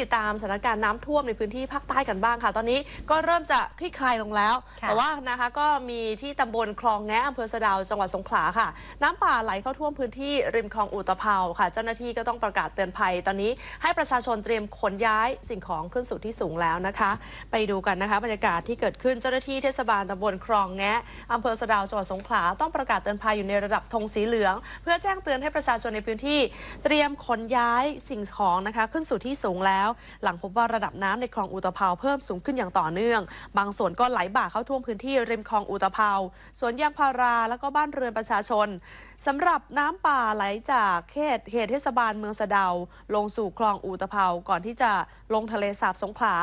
ติดตามสถานการณ์น้ำท่วมในพื้นที่ภาคใต้กันบ้างค่ะ ตอนนี้ก็เริ่มจะคลี่คลายลงแล้วค่ะแต่ว่านะคะก็มีที่ตำบลคลองแงะอำเภอสะดาวจังหวัดสงขลาค่ะ น้ำป่าไหลเข้าท่วมพื้นที่ริมคลองอุตภเปาค่ะ เจ้าหน้าที่ก็ต้องประกาศเตือนภัย ตอนนี้ให้ประชาชนเตรียมขนย้ายสิ่งของขึ้นสู่ที่สูงแล้วนะคะ ไปดูกันนะคะบรรยากาศที่เกิดขึ้นเจ้าหน้าที่เทศบาลตำบลคลองแงะอำเภอสะดาวจังหวัดสงขลาต้องประกาศเตือนภัยอยู่ในระดับธงสีเหลือง เพื่อแจ้งเตือนให้ประชาชนในพื้นที่ เตรียมขนย้ายสิ่งของนะคะ ขึ้นสู่ที่สูงแล้วหลังพบว่าระดับน้ำในคลองอุตภเปาเพิ่มสูงขึ้นอย่างต่อเนื่อง บางส่วนก็ไหลบ่าเข้าท่วมพื้นที่ริมคลองอุตภเปาสวนยางพาราแล้วก็บ้านเรือนประชาชนสำหรับน้ำป่าไหลจากเขตเขตเทศบาลเมืองสะเดา ลงสู่คลองอุตภเปาก่อนที่จะลงทะเลสาบสงขลา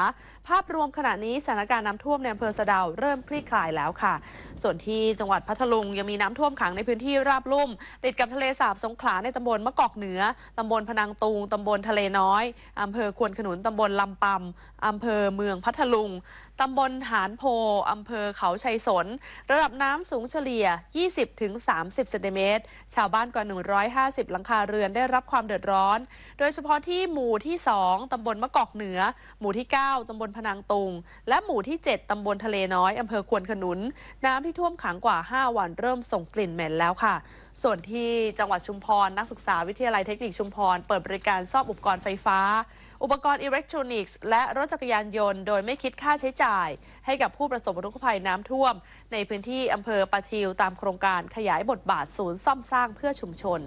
ภาพรวมขณะนี้สถานการณ์น้ำท่วมในอำเภอสะเดาเริ่มคลี่คลายแล้วค่ะ ส่วนที่จังหวัดพัทลุงยังมีน้ำท่วมขังในพื้นที่ราบลุ่ม ติดกับทะเลสาบสงขลาในตำบลมะกอกเหนือตำบลพนังตุงตำบลทะเลน้อยอำเภอควนขนุนตำบลลำปำอำเภอเมืองพัทลุงตำบลหานโพอำเภอเขาชัยสน ระดับน้ำสูงเฉลี่ย 20-30 เซนติเมตร ชาวบ้านกว่า 150 หลังคาเรือนได้รับความเดือดร้อน โดยเฉพาะที่หมู่ที่ 2 ตำบลมะกอกเหนือ หมู่ที่ 9 ตำบลพนังตุง และหมู่ที่ 7 ตำบลทะเลน้อย อำเภอควนขนุน น้ำที่ท่วมขังกว่า 5 วันเริ่มส่งกลิ่นเหม็นแล้วค่ะ ส่วนที่จังหวัดชุมพร นักศึกษาวิทยาลัยเทคนิคชุมพร เปิดบริการซ่อมอุปกรณ์ไฟฟ้า อุปกรณ์อิเล็กทรอนิกส์และรถจักรยานยนต์ โดยไม่คิดค่าใช้จ่าย ให้กับผู้ประสบอุทกภัยน้ำท่วม ในพื้นที่อำเภอปะทิวตามโครงการขยายบทบาทศูนย์ซ่อมสร้างเพื่อชุมชน